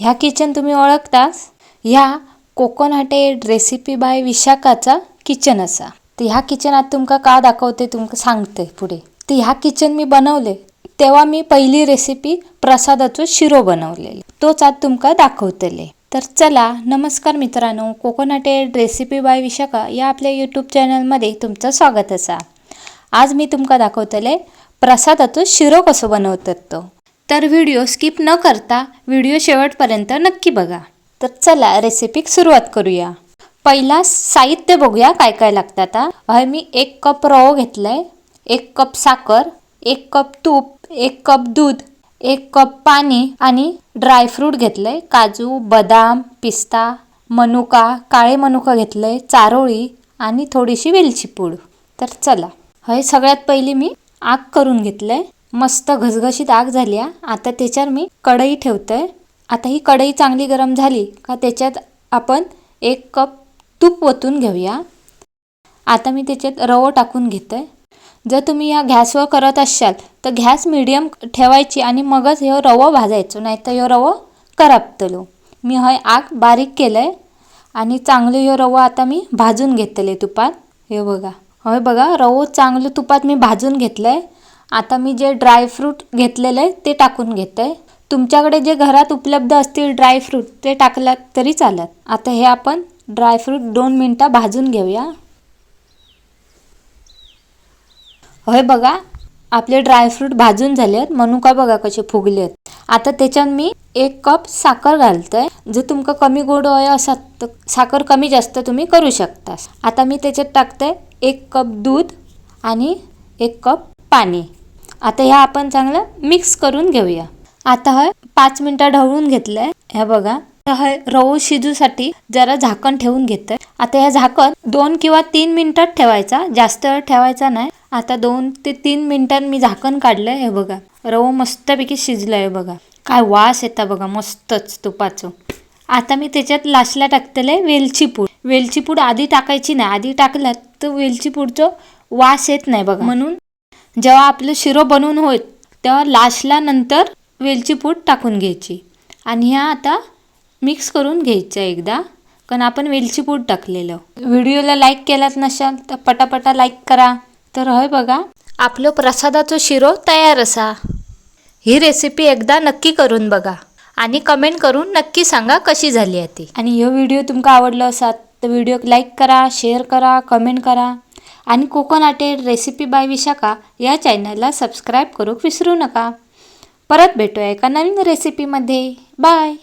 ह्या किचन तुम्ही ओळखतास? ह्या कोकोनटेड रेसिपी बाय विशाखाचा किचन असा. तर ह्या किचनात तुमका का दाखवते तुमका सांगते पुढे. तर ह्या किचन मी बनवले तेव्हा मी पहिली रेसिपी प्रसादाचो शिरो बनवलेली. तोच आज तुमका दाखवतले. तर चला नमस्कार मित्रांनो कोकोनटेड रेसिपी बाय विशाखा या आपल्या यूट्यूब चॅनलमध्ये तुमचं स्वागत असा. आज मी तुमका दाखवतले प्रसादाचो शिरो कसो बनवतात तो. तर व्हिडिओ स्किप न करता व्हिडिओ शेवटपर्यंत नक्की बघा. तर चला रेसिपीक सुरुवात करूया. पहिला साहित्य बघूया काय काय लागतात आता. हय मी एक कप रवो घेतलाय एक कप साखर एक कप तूप एक कप दूध एक कप पाणी आणि ड्रायफ्रूट घेतलंय. काजू बदाम पिस्ता मनुका काळे मनुका घेतलंय चारोळी आणि थोडीशी वेलची पूड. तर चला. हय सगळ्यात पहिली मी आग करून घेतलंय. मस्त घसघशीत आग झाली आहे आता त्याच्यावर मी कढई ठेवतोय. आता ही कढई चांगली गरम झाली का त्याच्यात आपण एक कप तूप ओतून घेऊया. आता मी त्याच्यात रवो टाकून घेतोय. जर तुम्ही या गॅसवर करत असाल तर गॅस मिडियम ठेवायची आणि मगच हे रवो भाजायचो नाही तर हे रवो करापतलो. मी हय आग बारीक केलंय आणि चांगलं हे रवो आता मी भाजून घेतले तुपात. हे बघा. हय बघा रवो चांगलं तुपात मी भाजून घेतलंय. आता मी जे ड्रायफ्रूट घेतलेलं आहे ते टाकून घेते. तुमच्याकडे जे घरात उपलब्ध असतील ड्रायफ्रूट ते टाकलात तरी चालत. आता हे आपण ड्रायफ्रूट दोन मिनटं भाजून घेऊया. होय बघा आपले ड्रायफ्रूट भाजून झाले आहेत. मनुका बघा कसे फुगले आहेत. आता त्याच्यात मी एक कप साखर घालतोय जर तुमका कमी गोड हवे असत तर साखर कमी जास्त तुम्ही करू शकता. आता मी त्याच्यात टाकते एक कप दूध आणि एक कप पाणी. आता ह्या आपण चांगलं मिक्स करून घेऊया. आता हय पाच मिनटं ढवळून घेतलंय. ह्या बघा. हय रवो शिजूसाठी जरा झाकण ठेवून घेतोय आता ह्या झाकण दोन किंवा तीन मिनिटात ठेवायचा. जास्त वेळ ठेवायचा नाही. आता दोन ते तीन मिनिटात मी झाकण काढलंय. हे बघा. रवो मस्तपैकी शिजलाय बघा. काय वास येता बघा. मस्तच तुपाचं. आता मी त्याच्यात लास्टला टाकतेले वेलची पूड. वेलची पूड आधी टाकायची नाही. आधी टाकल्यात तर वेलची पूडचं वास येत नाही बघा. म्हणून जेव्हा आपलं शिरो बनवून होईल तेव्हा लास्टला नंतर वेलची पूड टाकून घ्यायची. आणि ह्या आता मिक्स करून घ्यायच्या एकदा कारण आपण वेलची पूड टाकलेलं. व्हिडिओला लाईक केलात नसाल तर पटापटा लाईक करा. तर हय बघा आपलं प्रसादाचं शिरो तयार असा. ही रेसिपी एकदा नक्की करून बघा. आणि कमेंट करून नक्की सांगा कशी झाली आहे ती. आणि हे व्हिडिओ तुमका आवडलो असात तर व्हिडिओ लाईक करा शेअर करा कमेंट करा. आणि कोकोनाटेड रेसिपी बाय विशाखा या चॅनलला सबस्क्राईब करू विसरू नका. परत भेटूया एका नवीन रेसिपीमध्ये बाय!